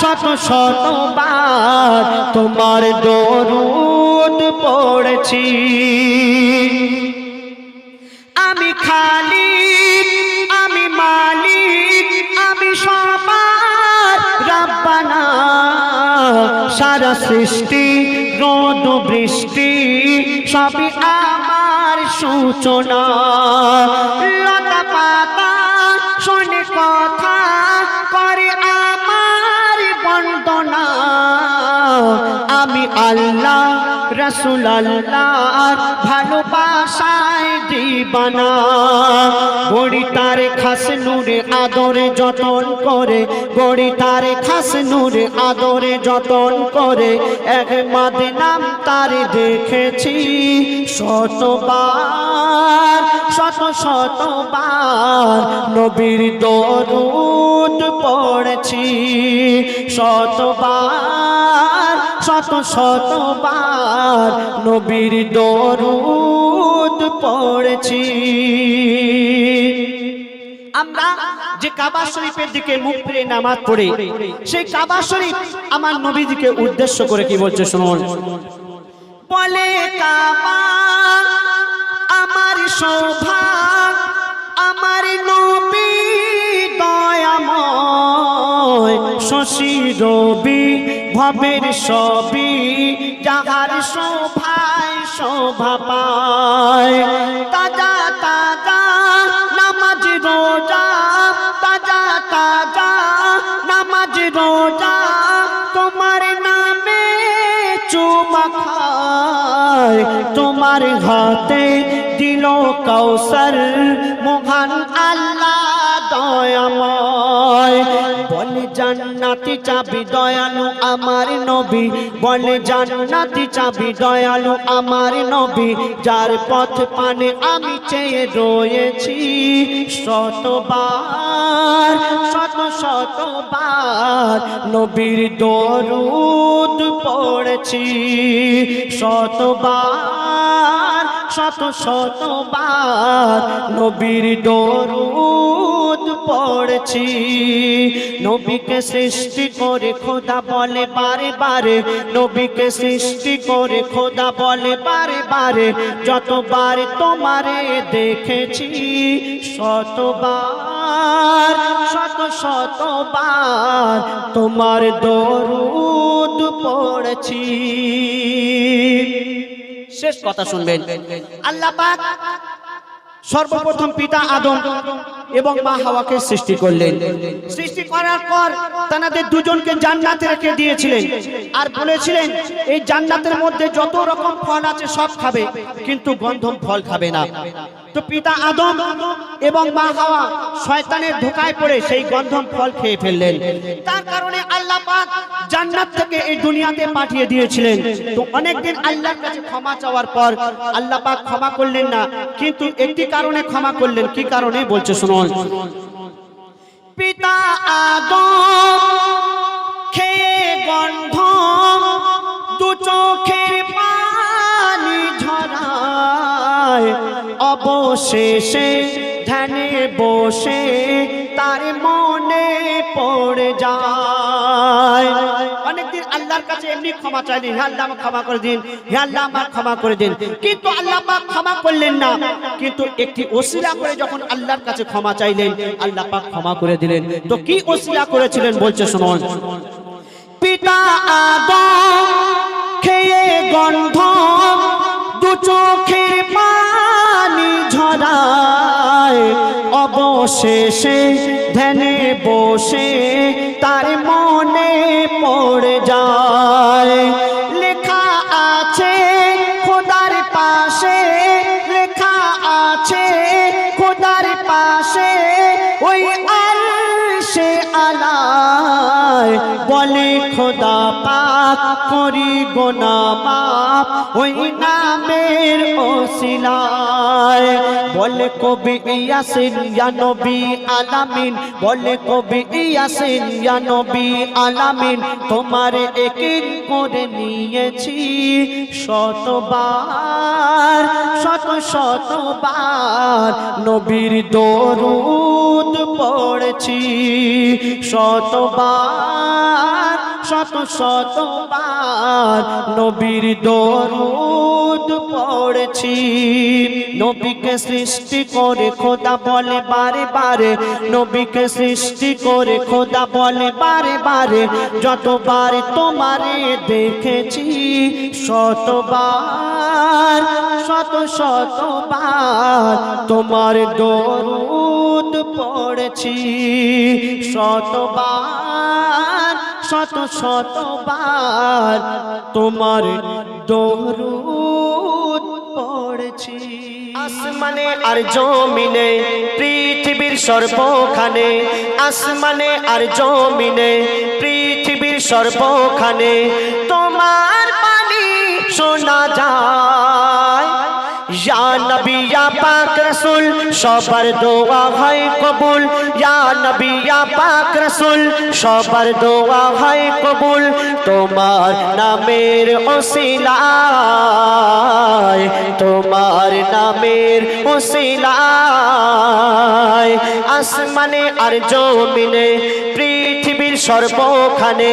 শত শতবার তোমার দরুদ পড়েছি। আমি খালি আমি মালিক আমি সবার রাব্বানা। সারা সৃষ্টি, রোদ বৃষ্টি, সবই আমার সূচনা। লতা পাতা আল্লাহ, রসুল আল্লাহর ভালোবাসায় দিবানা। বড়ি তারে খাস নূরে আদরে যতন করে বড়ি তারে খাস নূরে আদরে যতন করে। এক মাদে নাম তারে দেখেছি শতবার, শত শতবার। নবীর দরুদ পড়েছি শতবার। শত শতবার নবীর দরুদ পড়েছি। আমরা যে কাবা শরীফের দিকে মুখ ফিরে নামাজ পড়ে, সেই কাবা শরীফ আমার নবীজিকে উদ্দেশ্য করে কি বলছে শুনুন। বলে, কাবা আমার সৌভাগ্য আমার নবী দয়াময়, শশী রবি ভবের সবই যাহার শোভায় শোভা পায়। তাজা তাজা নামাজ রোজা, তাজা তাজা নামাজ রোজা তোমার নামে চুমা খায়। তোমার হাতে দিল কৌসর জান্নাতি চাবি দয়ালু আমার নবী। বলে জান্নাতি চাবি দয়ালু আমার নবী। যার পথ পানে আমি চেয়ে রয়েছি। শতবার, শত, শতবার নবীর দরুদ পড়েছি। শতবার, শত, শতবার নবীর দরুদ পড়েছি। নবীকে সৃষ্টি করে খোদা বলে বারে বারে নবীকে সৃষ্টি করে খোদা বলে বারে বারে যতবার তোমারে দেখেছি, শতবার, শত শতবার তোমার দরুদ পড়েছি। শেষ কথা শুনবেন। আল্লাহ পাক সর্বপ্রথম পিতা আদম এবং মা হাওয়াকে সৃষ্টি করলেন। সৃষ্টি করার পর তাদের দুজনকে জান্নাতে রেখে দিয়েছিলেন আর বলেছিলেন, এই জান্নাতের মধ্যে যত রকম ফল আছে সব খাবে, কিন্তু গন্ধম ফল খাবে না। তো পিতা আদম এবং মা হাওয়া শয়তানের ধোকায় পড়ে সেই গন্ধম ফল খেয়ে ফেললেন। তার কারণে আল্লাহ পাক জান্নাত থেকে এই দুনিয়াতে পাঠিয়ে দিয়েছিলেন। তো অনেকদিন আল্লাহর কাছে ক্ষমা চাওয়ার পর আল্লাহ পাক ক্ষমা করলেন না, কিন্তু একটি কারণে ক্ষমা করলেন। কি কারণে? বলছে শুনুন পিতা আদম খেয়ে গন্ধ দু চোখের পানি ঝরায়। অবশেষে ধ্যানে বসে তার মনে পড়ে যায়। আল্লাহর কাছে এমনি ক্ষমা চাইলেন হে আল্লাহ ক্ষমা করে দিন। হে আল্লাহ আমার ক্ষমা করে দিন। কিন্তু আল্লাহ পাক ক্ষমা করলেন না। কিন্তু একটি ওসিলা করে যখন আল্লাহর কাছে ক্ষমা চাইলেন, আল্লাহ পাক ক্ষমা করে দিলেন। তো কি ওসিলা করেছিলেন বলছে শুনুন। পিতা আদম খেয়ে গন্ধ, দু চোখের পানি ঝরায়। অবশেষে ধ্যানে বসে তার মন পড়ে যায়। লেখা আছে খোদার পাশে, লেখা আছে খোদার পাশে, ওই আর সে আলায় বলে খোদা পাক করি গোনা মাপ ওই নামের ওসিলায় বলে কবি ইয়াসিন, ইয়া নবী আলামিন। বলে কবি ইয়াসিন, ইয়া নবী আলামিন, তোমার একিন করে নিয়েছি শতবার, শত শতবার। নবীর দরুদ পড়েছি শতবার। শত শতবার নবীর দরুদ পড়েছি। নবীকে সৃষ্টি করে খোদা বলে বারে বারে। নবীকে সৃষ্টি করে খোদা বলে বারে বারে। যতবার তোমারে দেখেছি, শতবার, শত শতবার তোমার দরুদ পড়েছি। শতবার শত শতবার তোমার দরুদ পড়েছি। আসমানে আর জমিনে, পৃথিবীর সর্বখানে, আসমানে আর জমিনে, পৃথিবীর সর্বখানে তোমার বাণী শোনা যায়। ইয়া নবী ইয়া পাক রাসূল সবার দোয়া হয় কবুল ইয়া নবী ইয়া পাক রাসূল সবার দোয়া হয় কবুল তোমার নামের ওসিলায় তোমার নামের ওসিলায় আসমানে আর জমিনে পৃথিবীর সর্বখানে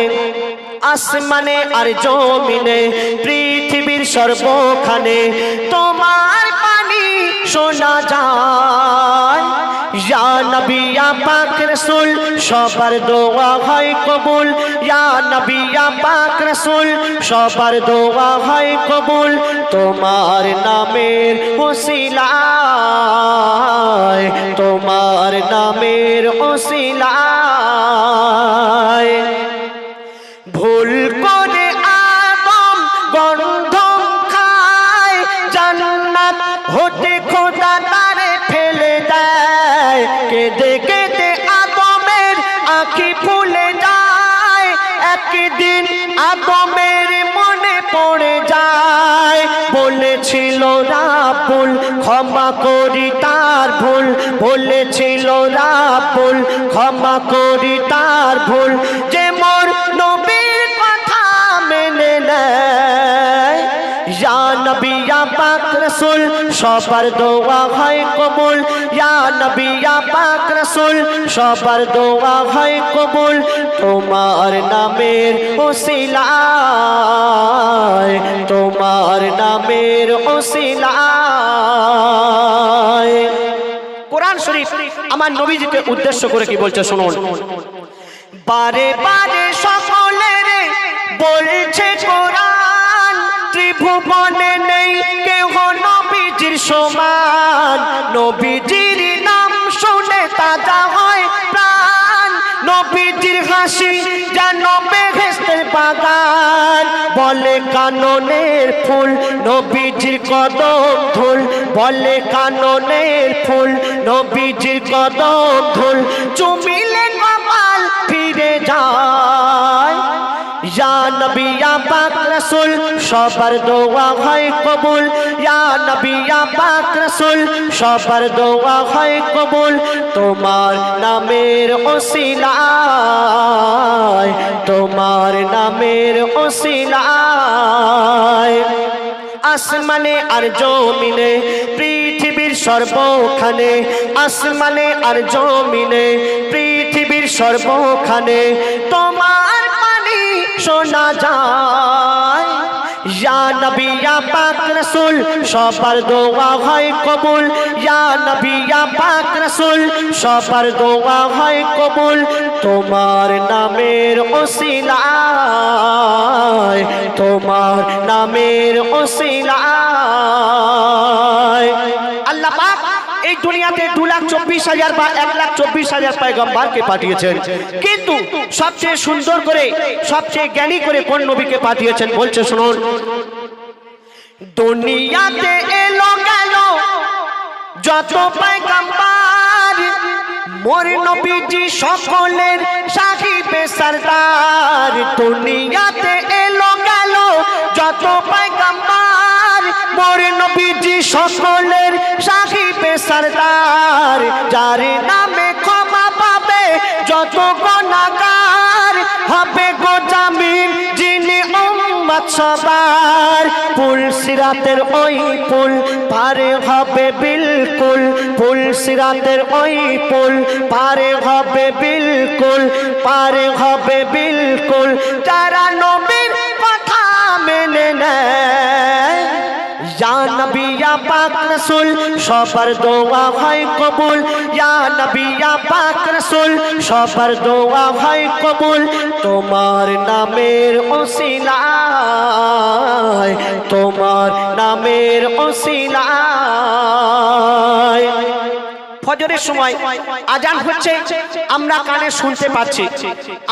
আসমানে আর জমিনে পৃথিবীর সর্বখানে তোমার পানি শোনা যায়। পাক রসুল, সবার দোয়া হয় কবুল। ইয়া পাক রসুল, সবার দোয়া হয় কবুল। তোমার নামের ওসিলায় বলেছিল রাপুল ক্ষমা করি তার ভুল। বলেছিল রাপুল ক্ষমা করি তার ভুল। যে রাসূল, সবার দোয়া হয় কবুল। ইয়া নবী, ইয়া পাক রাসূল, সবার দোয়া হয় কবুল। তোমার নামের ওসিলায়, তোমার নামের ওসিলায়। কোরআন শরীফ আমার নবীজিকে উদ্দেশ্য করে কি বলছে শুনুন। বারে বারে সকলের বলছে কোরআন, ত্রিভুবনে নেই নবীজির সমান নবীজির নাম শুনে তাজা হয় প্রাণ। নবীজির হাসি যেন বেহেস্তের বাগান। বলে কাননের ফুল নবীজির কদম ধুল। বলে কাননের ফুল নবীজির কদম ধুল। চুমিলে কপাল ফিরে যায়। ইয়া নবী, ইয়া পাক রাসূল, সবার দোয়া হয় কবুল। ইয়া নবী, ইয়া পাক রাসূল, সবার দোয়া হয় কবুল। তোমার নামের ওসিলায়, তোমার নামের ওসিলায়। আসমানে আর জমিনে, পৃথিবীর সর্বখানে, আসমানে আর জমিনে, পৃথিবীর সর্বখানে, তোমার শোনা যায়, ইয়া নবী, ইয়া পাক রাসূল, সবার দোয়া হয় কবুল। ইয়া নবী, ইয়া পাক রাসূল, সবার দোয়া হয় কবুল। তোমার নামের ওসিলায়, তোমার নামের ওসিলায়। এই দুনিয়াতে দু লাখ চব্বিশ হাজার বা এক লাখ চব্বিশ হাজার পয়গম্বরকে পাঠিয়েছেন। কিন্তু সবচেয়ে সুন্দর করে, সবচেয়ে জ্ঞানী করে কোন নবীকে পাঠিয়েছেন বলছে শুনুন। দুনিয়াতে এলো গেল যত পয়গম্বর, মোর নবীজি সকলের সাহিবে সরদার। দুনিয়াতে এলো গেল যত পয়গম্বর মোর নবীজি সকলের সাহিবে সরদার, যার নামে ক্ষমা পাবে যত গুনাহগার হবে গো জামিন, যিনি উম্মত সবার। পুল সিরাতের ওই পুল পারে হবে বিলকুল পুল সিরাতের ওই পুল পারে হবে বিলকুল, পারে হবে বিলকুল। যারা নবীর কথা মেনে নেয় নবী ইয়া পাক রসুল, সবার দোয়া হয় কবুল। ইয়া নবিয়া পাক রসুল, সবার দোয়া কবুল। তোমার নামের ওসিলায় তোমার নামের ওসিলায় ফজরের সময় আজান হচ্ছে, আমরা কানে শুনতে পাচ্ছি।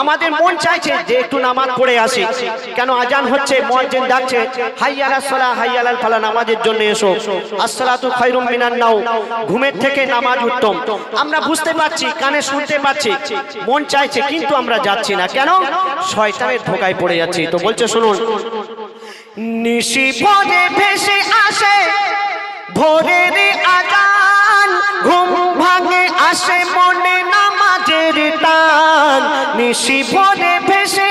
আমাদের মন চাইছে যে একটু নামাজ পড়ে আসি। কেন আজান হচ্ছে মুয়াজ্জিন ডাকছে হাইয়ালা সালা হাইয়ালাল ফালা নামাজের জন্য এসো। আসসালাতু খায়রুম মিনান নাও, ঘুমের থেকে নামাজ উত্তম। আমরা বুঝতে পারছি, কানে শুনতে পাচ্ছি, মন চাইছে, কিন্তু আমরা যাচ্ছি না। কেন? শয়তানের ধোকায় পড়ে যাচ্ছি। তো বলছে, শুনুন। নিশি ভোরে ভেসে আসে, ভোরের আজান, ঘুম ভাঙে আসে মনে নামাজের টান নিশি ভরে ভেসে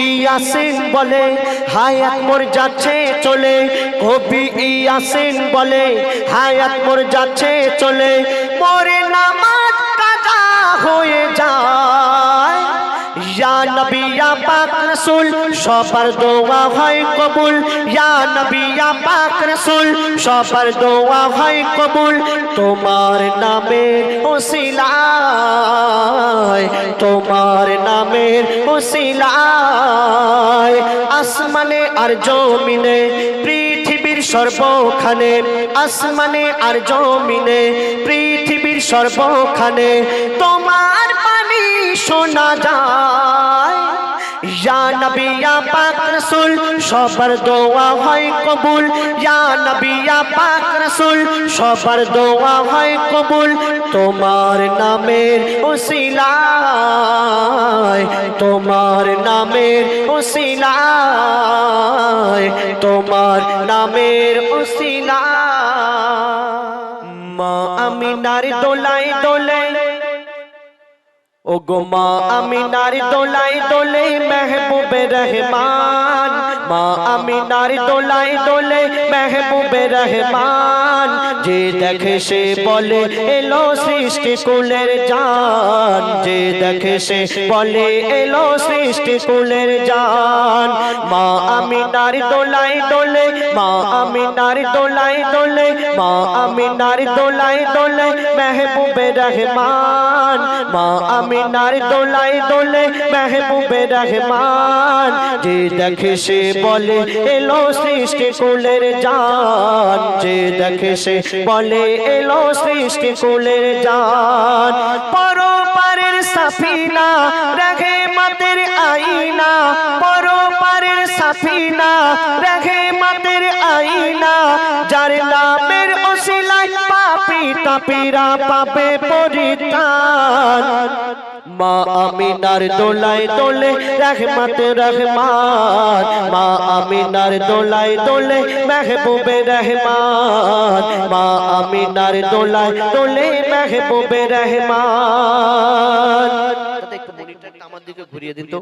ইয়াসিন বলে, হায়াত মোর যাচ্ছে চলে। কবি ইয়াসিন বলে, হায়াত মোর যাচ্ছে চলে। মোরে নামাজ কাজা হয়ে যায়। ইয়া নবী, ইয়া পাক রাসূল, সবার দোয়া হয় কবুল। ইয়া নবী, ইয়া পাক রাসূল, সবার দোয়া হয় কবুল। তোমার নামে ওসিলায়, তোমার নামের ওসিলায়। আসমানে আর জমিনে, পৃথিবীর সর্বখানে, আসমানে আর জমিনে, পৃথিবীর সর্বখানে। তোমার পানি শোনা যায়। পাক সবার দোয়া হয় কবুল। ইয়া পাক সবার দোয়া হয় কবুল। তোমার নামের ওসিলায়, তোমার নামের ওসিলায়, তোমার নামের ওসিলায়। মা আমিনার দোলাই দোলে ও গো মা আমিনার দোলাই দোলে মেহবুবে রহমান। মা আমিনার দোলাই দোলে মেহবুবে রহমান। যে দেখে সে বলে, এলো সৃষ্টি কুলের জান। যে দেখে সে বলে, এলো সৃষ্টি কুলের জান। মা আমিনার দোলাই দোলে, মা আমিনার দোলাই দোলে, মা আমিনার দোলাই দোলে মেহবুবে রহমান। মা আমিনার দোলাই দোলে মেহবুবে রহমান। যে দেখে সে বলে, এলো সৃষ্টি কুলের জান। যে দেখে সে বলে, এলো সৃষ্টি কুলের জান। পরপারের সাফিনা রাখে মাতের আইনা পরপারের সাফিনা রাখে মাতের আইনা যার ওসিলায় পাপি তাপিরা পাবে পরিত্রাণ। মা আমিনার দোলাই দোলে রহমত, রহমান। মা আমিনার দোলাই দোলে মেহবুবে রহমান। মা আমিনার দোলাই দোলে মেহবুবে রহমান। আমার দিকে ঘুরিয়ে দিন তো।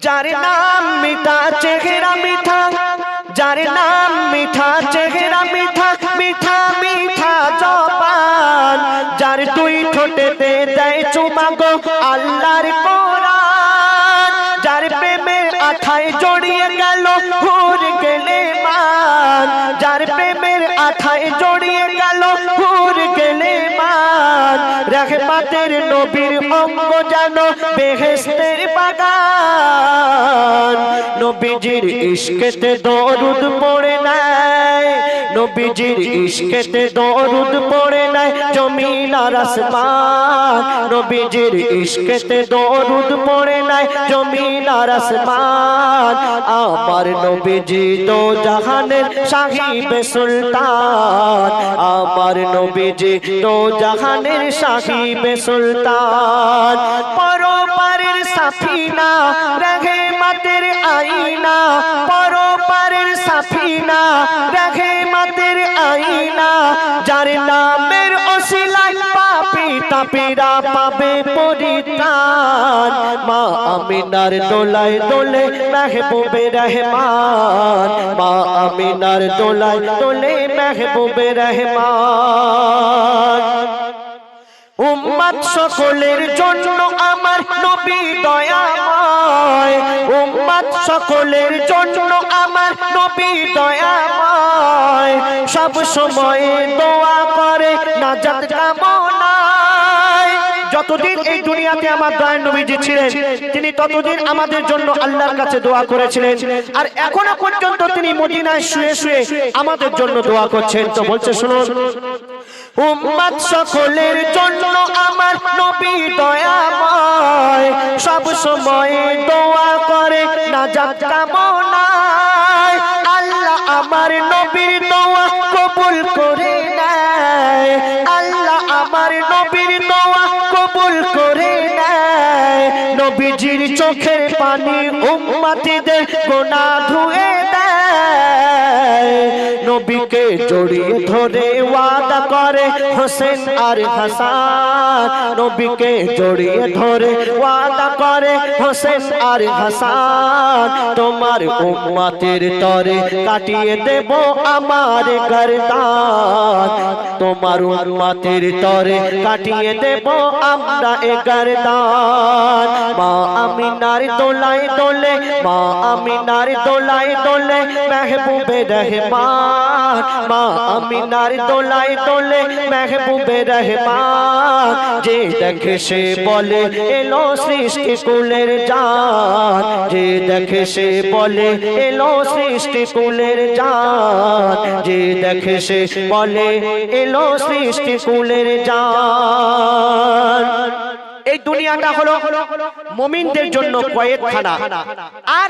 যার নাম মিঠা চেহারা মিঠা। যার নাম মিঠা চেহারা মিঠা মিঠা। মিঠা জবান। যার দুই ঠোঁটেতে দেয় চুমা গো আল্লাহর কোরআন। যার প্রেমের আঠায় জড়িয়ে গেল ঘুর গেলে মান। যার প্রেমের কথায় রহমাতের নবীর অঙ্গ যেন বেহেস্তের বাগান। নবীজির ইশকেতে দরুদ পড়ে নাই। নবীজির ইশকেতে দরুদ পড়ে নাই জমিন আর আসমান। নবীজির ইশকেতে দরুদ পড়ে নাই জমিন আর আসমান। আমার নবীজি তো জাহানের সাহিব সুলতান। আমার নবীজি তো জাহানের সাহিব সুলতান। পরপারের সাফিনা রহে মাতের আইনা পরপারের সাফিনা রহে মাতের আইনা যার নামের ওসিলায় পাপি তাপিরা পাবে পরিত্রাণ। মা আমিনার দোলায় দোলে মেহবুবে রহমান। মা আমিনার দোলায় দোলে মেহবুবে রহমান। উম্মাদ সকলের জন্য আমার নবী দয়াময়। উম্মাদ সকলের জন্য আমার নবী দয়াময়। সব সময় দোয়া করে নাজাত কামনায় যতদিন এই দুনিয়াতে আমার দয়ার নবীজি ছিলেন, তিনি ততদিন আমাদের জন্য আল্লাহর কাছে দোয়া করেছিলেন। আর এখনও পর্যন্ত তিনি মদিনায় শুয়ে শুয়ে আমাদের জন্য দোয়া করছেন। তো বলছে, শুনুন। উম্মাদ সকলের জন্য আমার নবী দয়াময়, সব সময় দোয়া করে, নাজাত কামনায়। আল্লাহ আমার নবীর দোয়া নবীজির চোখের পানি উম্মাতিদের গোনা ধুয়ে দেয়। নবীকে জড়িয়ে ধরে ওয়াদা করে হোসেন আর হাসান। নবীকে জড়িয়ে ধরে ওয়াদা করে হোসেন আর হাসান। তোমার উম্মাতের তরে কাটিয়ে দেব আমার গরদান। তোমার উম্মাতের তরে কাটিয়ে দেব আমরা এ গরদান। মা আমিনার দোলায় দোলে, মা আমিনার দোলায় দোলে মেহবুবে রহমান মা আমিনার দোলায় দোলে মেহবুবে রহমান। যে দেখে সে বলে, এলো সৃষ্টি কুলের জান। যে দেখে সে বলে, এলো সৃষ্টি কুলের জান। যে দেখে সে বলে, এলো সৃষ্টি কুলের জান। এই দুনিয়াটা হলো মুমিনদের জন্য কয়েদখানা আর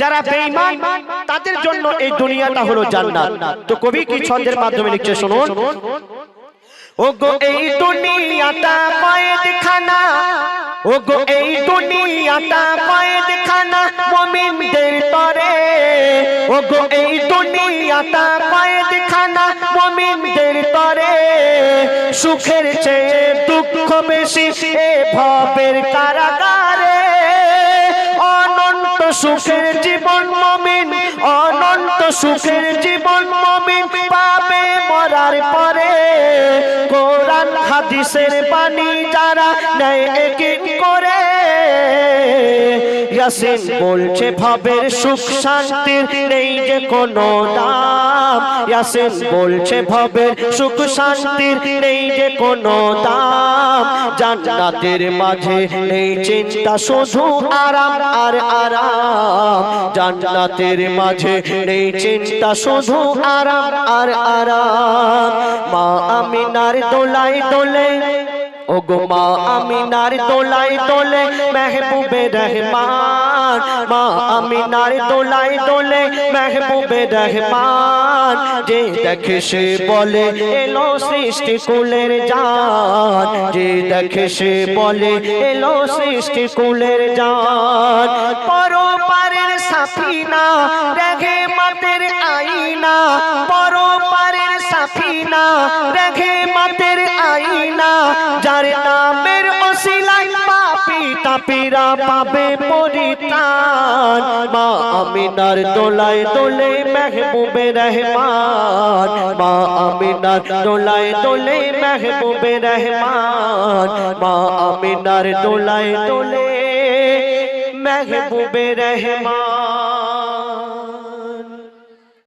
যারা বেঈমান, তাদের জন্য এই দুনিয়াটা হলো জান্নাত। তো কবি কি ছন্দের মাধ্যমে লিখছে শুনুন? ওগো এই দুনিয়াটা কয়েদখানা ওগো এই দুনিয়াটা কয়েদখানা মুমিনদের তরে। ওগো এই দুনিয়াটা কয়েদখানা মুমিনদের তরে সুখের চেয়ে দুঃখ বেশি এ ভবের কারাগারে সুখের জীবন মমিন, অনন্ত সুখের জীবন মমিন পাবে মরার পরে। কোরআন, হাদিসের বাণী যারা নেয় একিন করে, ইয়াসিন বলছে ভবের সুখ শান্তির নেই যে কোনো দাম। ইয়াসিন বলছে ভবের সুখ শান্তির নেই যে কোনো দাম। জান্নাতের মাঝে নেই চিন্তা, শুধু আরাম আর আরাম। জান্নাতের মাঝে নেই চিন্তা শুধু আরাম আর আরাম। মা আমিনার দোলাই দোলে ও গো মা আমিনার দোলাই দোলে মেহবুবে রহমান। মা আমিনার দোলাই দোলে মেহবুবে রহমান। যে দেখে সে বলে, এলো সৃষ্টি কুলের জান। যে দেখে সে বলে, এলো সৃষ্টি কুলের জান। পরপারের সাফিনা রেখে মাতের আইনা পরপারের সাফিনা রেখে মাতের আইনা, যার নামের ওসিলায় পাপি তাপিরা পাবে পরিত্রাণ। মা আমিনার দোলায় দোলে মেহবুবে রহমান। মা আমিনার দোলায় দোলে মেহবুবে রহমান। মা আমিনার দোলায় দোলে মেহবুবে রহমান।